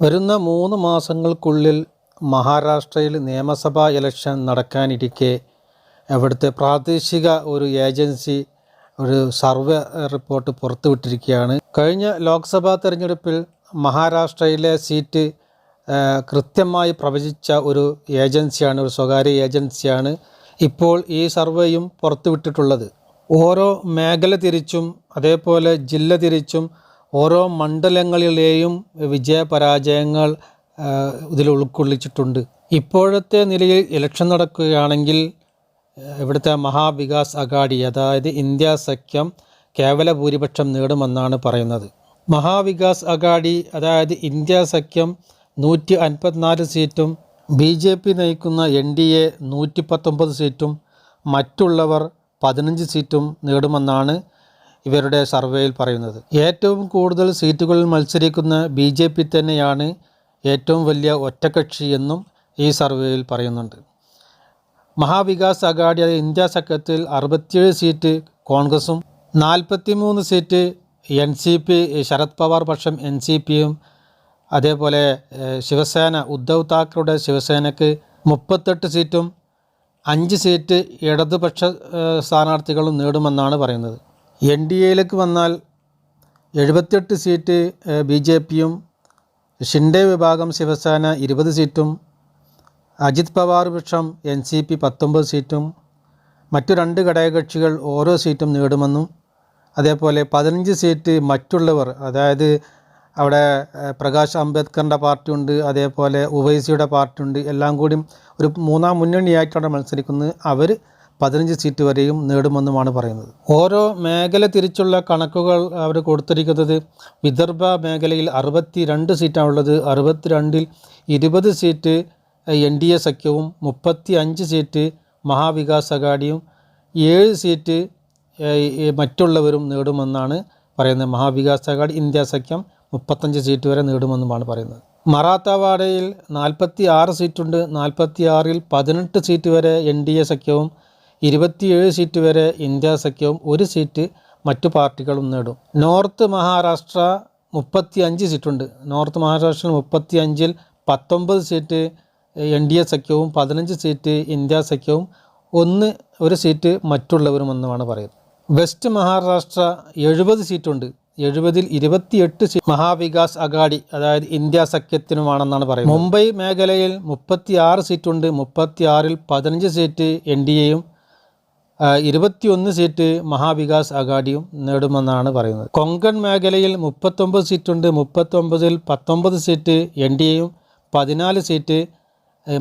വരുന്ന മൂന്ന് മാസങ്ങൾക്കുള്ളിൽ മഹാരാഷ്ട്രയിൽ നിയമസഭാ ഇലക്ഷൻ നടക്കാനിരിക്കെ അവിടുത്തെ പ്രാദേശിക ഒരു ഏജൻസി ഒരു സർവേ റിപ്പോർട്ട് പുറത്തുവിട്ടിരിക്കുകയാണ്. കഴിഞ്ഞ ലോക്സഭാ തെരഞ്ഞെടുപ്പിൽ മഹാരാഷ്ട്രയിലെ സീറ്റ് കൃത്യമായി പ്രവചിച്ച ഒരു ഏജൻസിയാണ് ഒരു സ്വകാര്യ ഏജൻസിയാണ് ഇപ്പോൾ ഈ സർവേയും പുറത്തുവിട്ടിട്ടുള്ളത്. ഓരോ മേഖല തിരിച്ചും അതേപോലെ ജില്ല തിരിച്ചും ഓരോ മണ്ഡലങ്ങളിലെയും വിജയപരാജയങ്ങൾ ഇതിൽ ഉൾക്കൊള്ളിച്ചിട്ടുണ്ട്. ഇപ്പോഴത്തെ നിലയിൽ ഇലക്ഷൻ നടക്കുകയാണെങ്കിൽ ഇവിടുത്തെ മഹാവികാസ് അഗാഡി അതായത് ഇന്ത്യ സഖ്യം കേവല ഭൂരിപക്ഷം നേടുമെന്നാണ് പറയുന്നത്. മഹാവികാസ് അഗാഡി അതായത് ഇന്ത്യ സഖ്യം നൂറ്റി അൻപത്തിനാല് സീറ്റും ബി ജെ പി നയിക്കുന്ന എൻ ഡി എ നൂറ്റി പത്തൊമ്പത് സീറ്റും മറ്റുള്ളവർ പതിനഞ്ച് സീറ്റും നേടുമെന്നാണ് ഇവരുടെ സർവേയിൽ പറയുന്നത്. ഏറ്റവും കൂടുതൽ സീറ്റുകളിൽ മത്സരിക്കുന്ന ബി ജെ പി തന്നെയാണ് ഏറ്റവും വലിയ ഒറ്റകക്ഷി എന്നും ഈ സർവേയിൽ പറയുന്നുണ്ട്. മഹാവികാസ് അഗാഡി അതായത് ഇന്ത്യ സഖ്യത്തിൽ അറുപത്തിയേഴ് സീറ്റ് കോൺഗ്രസും നാൽപ്പത്തിമൂന്ന് seat N C P Sharad Pawar പക്ഷം എൻ സി പിയും അതേപോലെ ശിവസേന ഉദ്ധവ് താക്കറുടെ ശിവസേനയ്ക്ക് മുപ്പത്തെട്ട് സീറ്റും അഞ്ച് സീറ്റ് ഇടതുപക്ഷ സ്ഥാനാർത്ഥികളും നേടുമെന്നാണ് പറയുന്നത്. എൻ ഡി എയിലേക്ക് വന്നാൽ എഴുപത്തെട്ട് സീറ്റ് ബി ജെ പിയും ഷിൻഡെ വിഭാഗം ശിവസേന ഇരുപത് സീറ്റും അജിത് പവാർ പക്ഷം എൻ സി പി പത്തൊമ്പത് സീറ്റും മറ്റു രണ്ട് ഘടകകക്ഷികൾ ഓരോ സീറ്റും നേടുമെന്നും അതേപോലെ പതിനഞ്ച് സീറ്റ് മറ്റുള്ളവർ അതായത് അവിടെ പ്രകാശ് അംബേദ്കറിന്റെ പാർട്ടിയുണ്ട് അതേപോലെ ഉവൈസിയുടെ പാർട്ടിയുണ്ട് എല്ലാം കൂടി ഒരു മൂന്നാം മുന്നണിയായിട്ടാണ് മത്സരിക്കുന്നത്. അവർ പതിനഞ്ച് സീറ്റ് വരെയും നേടുമെന്നുമാണ് പറയുന്നത്. ഓരോ മേഖല തിരിച്ചുള്ള കണക്കുകൾ അവർ കൊടുത്തിരിക്കുന്നത് വിദർഭ മേഖലയിൽ അറുപത്തി രണ്ട് സീറ്റാണുള്ളത്. അറുപത്തിരണ്ടിൽ ഇരുപത് സീറ്റ് എൻ ഡി എ സഖ്യവും മുപ്പത്തി അഞ്ച് സീറ്റ് മഹാവികാസ് അഗാഡിയും ഏഴ് സീറ്റ് മറ്റുള്ളവരും നേടുമെന്നാണ് പറയുന്നത്. മഹാവികാസ് അഗാഡി ഇന്ത്യ സഖ്യം മുപ്പത്തഞ്ച് സീറ്റ് വരെ നേടുമെന്നുമാണ് പറയുന്നത്. മറാത്തവാഡയിൽ നാൽപ്പത്തി ആറ് സീറ്റുണ്ട്. നാൽപ്പത്തി ആറിൽ പതിനെട്ട് സീറ്റ് വരെ എൻ ഡി എ സഖ്യവും ഇരുപത്തിയേഴ് സീറ്റ് വരെ ഇന്ത്യ സഖ്യവും ഒരു സീറ്റ് മറ്റു പാർട്ടികളും നേടും. നോർത്ത് മഹാരാഷ്ട്ര മുപ്പത്തി അഞ്ച് സീറ്റുണ്ട് നോർത്ത് മഹാരാഷ്ട്രയിൽ മുപ്പത്തി അഞ്ചിൽ പത്തൊമ്പത് സീറ്റ് എൻ ഡി എ സഖ്യവും പതിനഞ്ച് സീറ്റ് ഇന്ത്യ സഖ്യവും ഒന്ന് ഒരു സീറ്റ് മറ്റുള്ളവരും എന്നുമാണ് പറയുന്നത്. വെസ്റ്റ് മഹാരാഷ്ട്ര എഴുപത് സീറ്റുണ്ട് എഴുപതിൽ ഇരുപത്തിയെട്ട് സീറ്റ് മഹാവികാസ് അഗാഡി അതായത് ഇന്ത്യ സഖ്യത്തിനുമാണെന്നാണ് പറയുന്നത്. മുംബൈ മേഖലയിൽ മുപ്പത്തി ആറ് സീറ്റുണ്ട് മുപ്പത്തി ആറിൽ പതിനഞ്ച് സീറ്റ് എൻ ഡി എയും ഇരുപത്തിയൊന്ന് സീറ്റ് മഹാവികാസ് അഗാഡിയും നേടുമെന്നാണ് പറയുന്നത്. കൊങ്കൺ മേഖലയിൽ മുപ്പത്തൊമ്പത് സീറ്റുണ്ട്. മുപ്പത്തൊമ്പതിൽ പത്തൊമ്പത് സീറ്റ് എൻ ഡി എയും പതിനാല് സീറ്റ്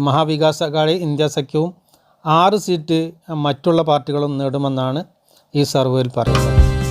മഹാവികാസ് അഗാഡി ഇന്ത്യ സഖ്യവും ആറ് സീറ്റ് മറ്റുള്ള പാർട്ടികളും നേടുമെന്നാണ് ഈ സർവേയിൽ പറയുന്നത്.